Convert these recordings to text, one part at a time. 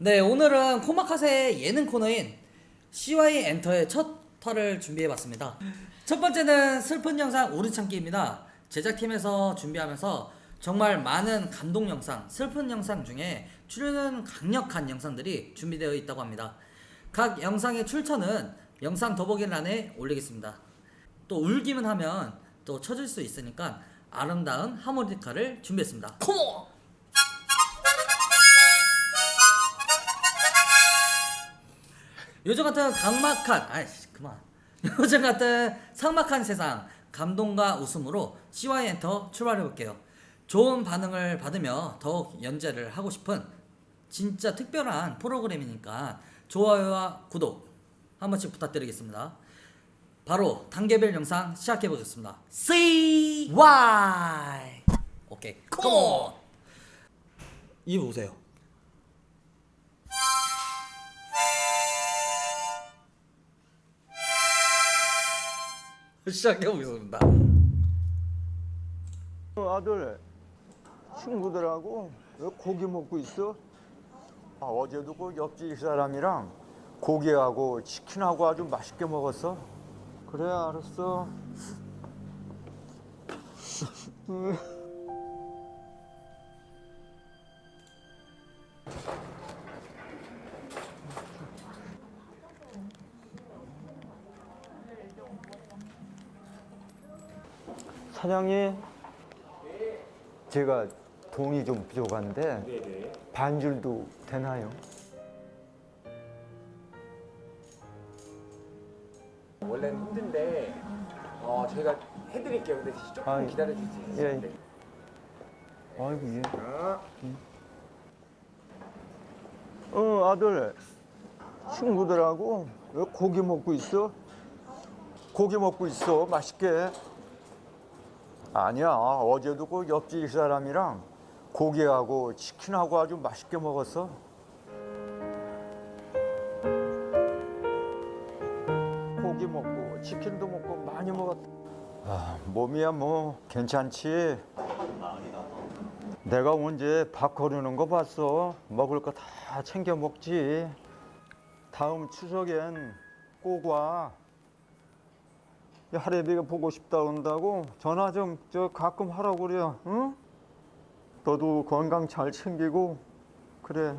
네, 오늘은 코마카세의 예능 코너인 CY 엔터의 첫 화를 준비해봤습니다. 첫 번째는 슬픈 영상 오르참기입니다. 제작팀에서 준비하면서 정말 많은 감동 영상, 슬픈 영상 중에 출연은 강력한 영상들이 준비되어 있다고 합니다. 각 영상의 출처는 영상 더보기란에 올리겠습니다. 또 울기만 하면 또 쳐질 수 있으니까 아름다운 하모니카를 준비했습니다. 컴온! 요즘 같은 강막한 아이씨 그만. 요즘 같은 삭막한 세상 감동과 웃음으로 CY 엔터 출발해 볼게요. 좋은 반응을 받으며 더욱 연재를 하고 싶은 진짜 특별한 프로그램이니까 좋아요와 구독 한 번씩 부탁드리겠습니다. 바로 단계별 영상 시작해 보겠습니다. C Y 오케이 컴온 이 보세요 시작해 보겠습니다. 어, 아들 친구들하고 왜 고기 먹고 있어? 아, 어제도 그 옆집 사람이랑 고기하고 치킨하고 아주 맛있게 먹었어. 그래 알았어. 사장님, 제가 돈이 좀 부족한데 반줄도 되나요? 원래는 힘든데 어 저희가 해드릴게요. 근데 조금 아이, 기다려주세요. 예. 네. 아이고 예. 어 아들 친구들하고 왜 고기 먹고 있어? 고기 먹고 있어 맛있게. 아니야 어제도 그 옆집 사람이랑 고기하고 치킨하고 아주 맛있게 먹었어. 고기 먹고 치킨도 먹고 많이 먹었다. 아, 몸이야 뭐 괜찮지. 내가 언제 밥 거르는 거 봤어? 먹을 거 다 챙겨 먹지. 다음 추석엔 꼭 와. 야, 하래비가 보고 싶다 온다고 전화 좀 저 가끔 하라고 그래. 응? 너도 건강 잘 챙기고 그래.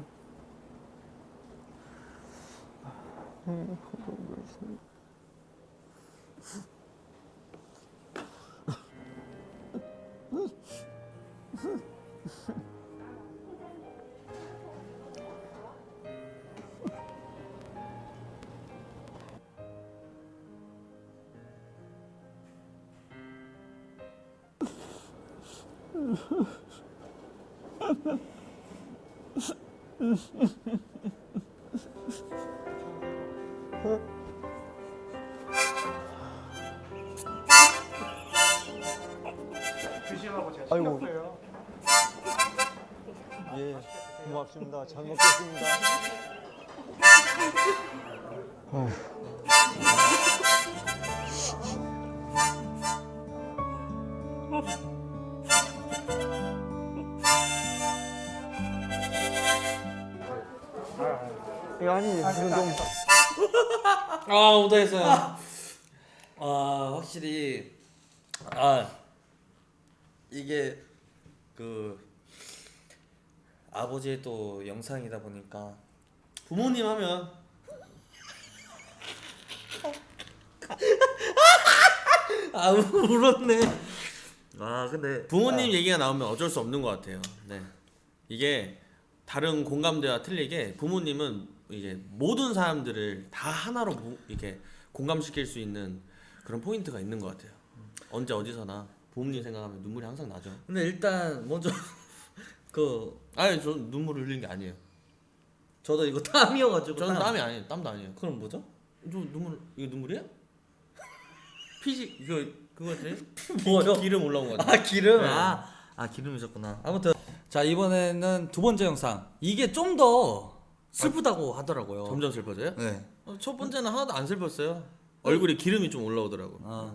아이고. 예, 고맙습니다. 잘 먹겠습니다. 이 아니, 무슨 좀 아 못하겠어요. 아 확실히 아 이게 그 아버지의 또 영상이다 보니까 부모님 하면 아 울었네. 아 근데 부모님 얘기가 나오면 어쩔 수 없는 것 같아요. 네. 이게 다른 공감대와 틀리게 부모님은 이제 모든 사람들을 다 하나로 모- 이렇게 공감시킬 수 있는 그런 포인트가 있는 것 같아요. 언제 어디서나 부모님 생각하면 눈물이 항상 나죠. 근데 일단 먼저 그 아니 저 눈물 을 흘린 게 아니에요. 저도 이거 땀이어가지고 저는 땀. 땀이 아니에요. 땀도 아니에요. 그럼 뭐죠? 저 눈물 이거 눈물이에요? 피지 이거 그거지? 뭐요? 기름 올라온 거 같아. 아 기름 네. 아, 아 기름이셨구나 아무튼 자 이번에는 두 번째 영상 이게 좀 더 슬프다고 하더라고요. 점점 슬퍼져요? 네. 어, 첫 번째는 하나도 안 슬펐어요. 네. 얼굴에 기름이 좀 올라오더라고. 아.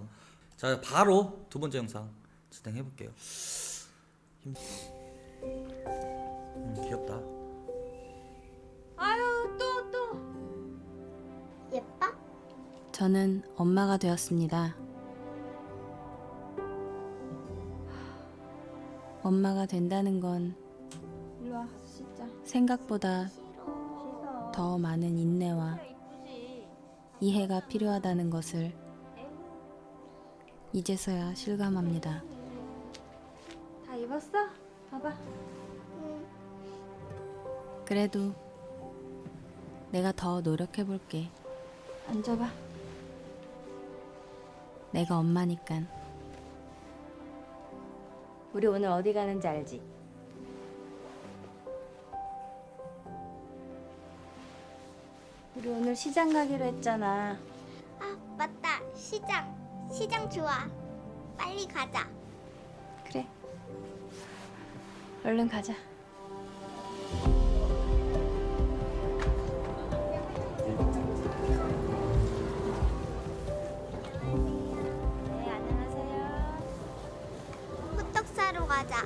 자 바로 두 번째 영상 진행해 볼게요. 음, 귀엽다. 아유 또 또. 예뻐? 저는 엄마가 되었습니다. 엄마가 된다는 건 일로 와 씻자. 생각보다 더 많은 인내와 이해가 필요하다는 것을 이제서야 실감합니다. 다 입었어? 봐봐 그래도 내가 더 노력해 볼게. 앉아봐 내가 엄마니깐. 우리 오늘 어디 가는지 알지? 우리 오늘 시장 가기로 했잖아 아, 맞다. 시장. 시장 좋아. 빨리 가자. 그래 얼른 가자 네 안녕하세요 호떡 사러 가자.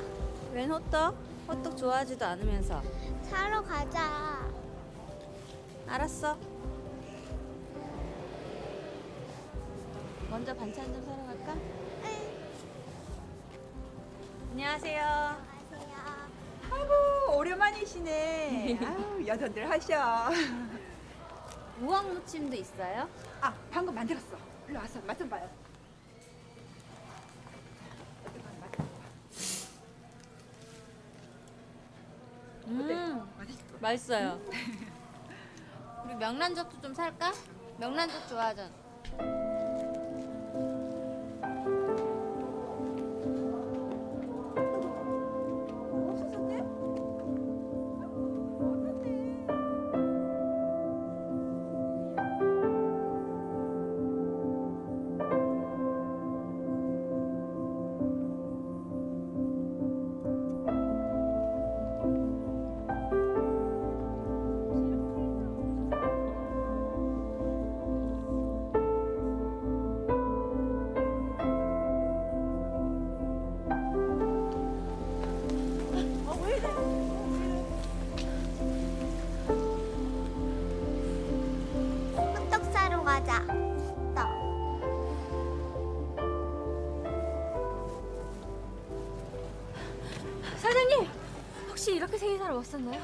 웬 호떡? 호떡 좋아하지도 않으면서 사러 가자. 알았어 먼저 반찬 좀 사러 갈까? 안녕하세요 안녕하세요. 아이고 오랜만이시네. 아유 여전들 하셔. 우엉 무침도 있어요? 아 방금 만들었어. 일로 와서 맛 좀 봐요. 음 맛있어요 명란젓도 좀 살까? 명란젓 좋아하잖아 혹시 이렇게 생일살 못 샀나요?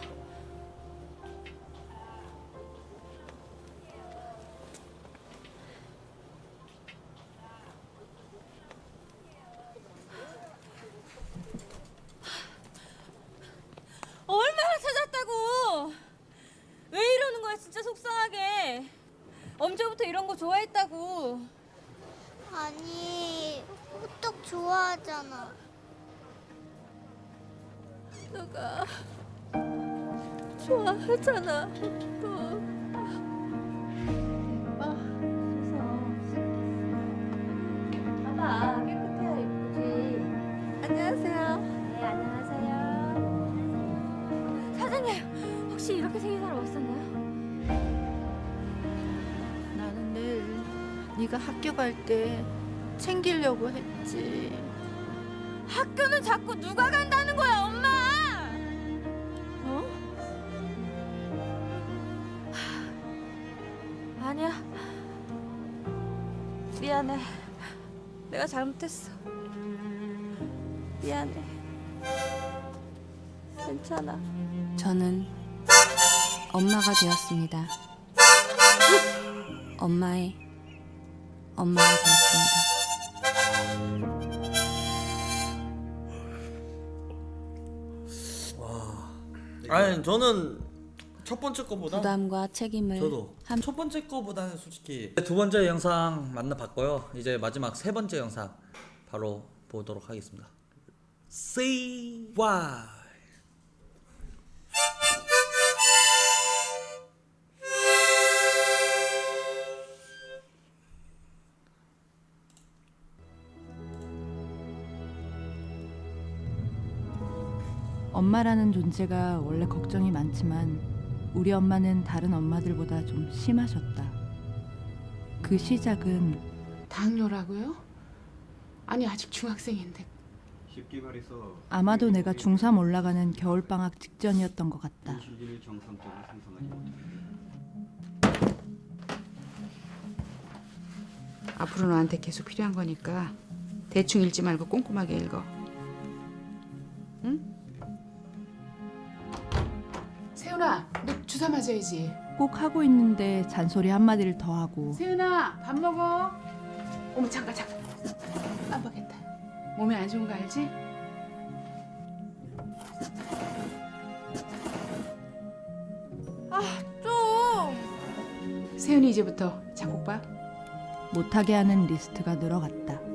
얼마나 찾았다고 왜 이러는 거야 진짜 속상하게 언제부터 이런 거 좋아했다고 아니, 호떡 좋아하잖아. 너가 좋아하잖아. 또 아, 봐봐 깨끗해야 예쁘지? 안녕하세요. 네 안녕하세요. 사장님 혹시 이렇게 생일살 못 샀나요? 나는 늘 네가 학교 갈 때 챙기려고 했지. 학교는 자꾸 누가 간다는 거야 엄마 내가 잘못했어 미안해 괜찮아 저는 엄마가 되었습니다. 엄마의 엄마가 되었습니다. 아니 저는 첫 번째 거보다 부담과 책임을 저도 함 첫 번째 거보다는 솔직히 두 번째 영상 만나봤고요. 이제 마지막 세 번째 영상 바로 보도록 하겠습니다. Say why. 엄마라는 존재가 원래 걱정이 많지만 우리 엄마는 다른 엄마들보다 좀 심하셨다. 그 시작은 당뇨라고요? 아니 아직 중학생인데 쉽게 말해서 아마도 내가 중3 올라가는 겨울방학 직전이었던 것 같다. 인슐린을 정상적으로 생성하지 못합니다. 앞으로 너한테 계속 필요한 거니까 대충 읽지 말고 꼼꼼하게 읽어. 맞아야지. 꼭 하고 있는데 잔소리 한마디를 더 하고 세훈아, 밥 먹어. 어머 잠깐 잠깐. 깜빡했다. 몸에 안 좋은 거 알지? 좀. 세훈이 이제부터 작곡 봐. 못하게 하는 리스트가 늘어갔다.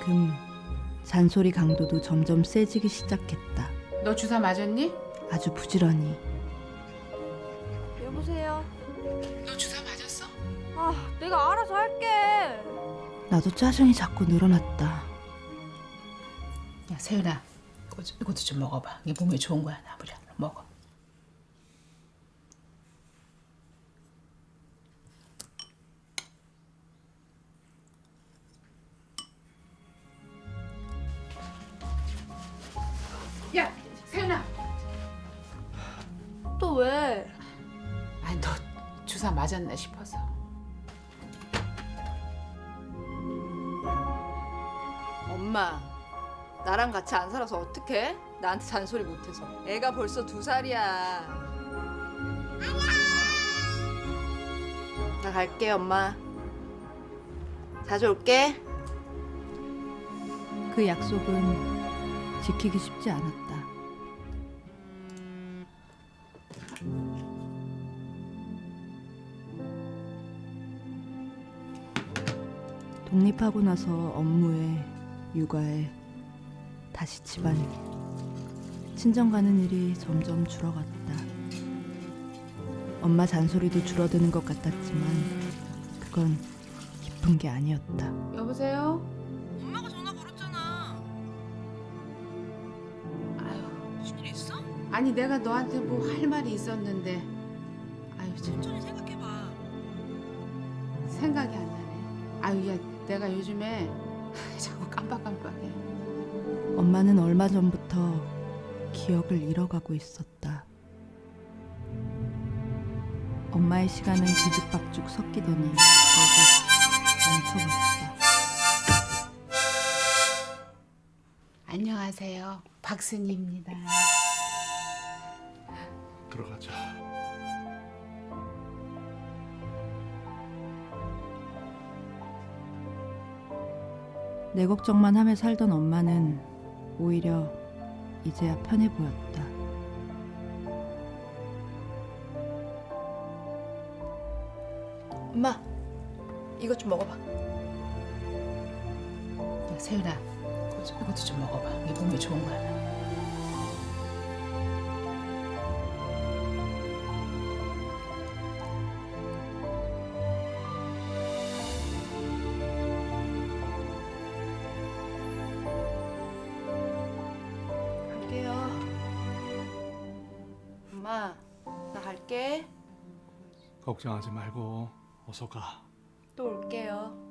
만큼 잔소리 강도도 점점 세지기 시작했다. 너 주사 맞았니? 아주 부지런히 여보세요. 너 주사 맞았어? 아, 내가 알아서 할게. 나도 짜증이 자꾸 늘어났다. 야 세윤아 이것도 좀 먹어봐 이게 몸에 좋은 거야 나부려 먹어 주사 맞았나 싶어서 엄마, 나랑 같이 안 살아서 어떡해? 나한테 잔소리 못해서. 애가 벌써 두 살이야. 나 갈게, 엄마. 자주 올게. 그 약속은 지키기 쉽지 않았다. 독립하고 나서 업무에, 육아에, 다시 집안일. 친정 가는 일이 점점 줄어갔다. 엄마 잔소리도 줄어드는 것 같았지만 그건 기쁜 게 아니었다. 여보세요? 엄마가 전화 걸었잖아. 아유 무슨 일 있어? 아니 내가 너한테 뭐 할 말이 있었는데 내가 요즘에 자꾸 깜빡깜빡해 엄마는 얼마 전부터 기억을 잃어가고 있었다. 엄마의 시간은 뒤죽박죽 섞이더니 결국 멈춰버렸다. 안녕하세요 박순희입니다 들어가자. 내 걱정만 하며 살던 엄마는 오히려 이제야 편해 보였다. 엄마, 이것 좀 먹어봐. 야 좀- 이것도 좀 먹어봐 이게 몸에 좋은 거야 갈 갈게. 걱정하지 말고 어서 가. 또 올게요.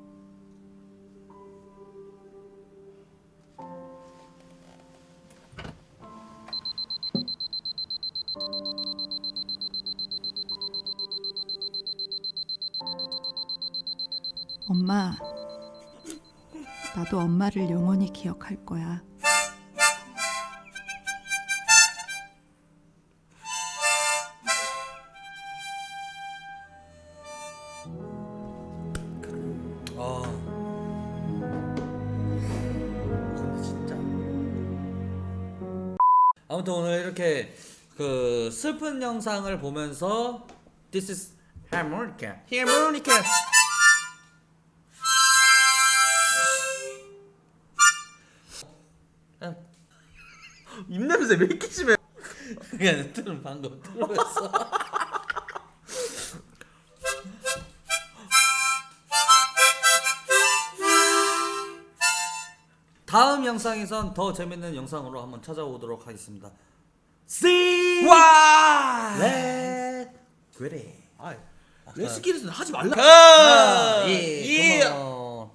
엄마, 나도 엄마를 영원히 기억할 거야. 아무튼 오늘 이렇게 그 슬픈 영상을 보면서 This is harmonica. harmonica. 아, 입냄새 왜 이렇게 심해? 그냥 틀은 방금 틀었어. 다음 영상에선 더 재밌는 영상으로 한번 찾아오도록 하겠습니다. See. 와! Let 그래. 아, 레스키에서는 하지 말라. 아, 예, 예. 컴온.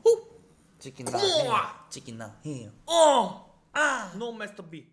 치킨나, 컴온. 치킨나, 해. 어. 아. No master B.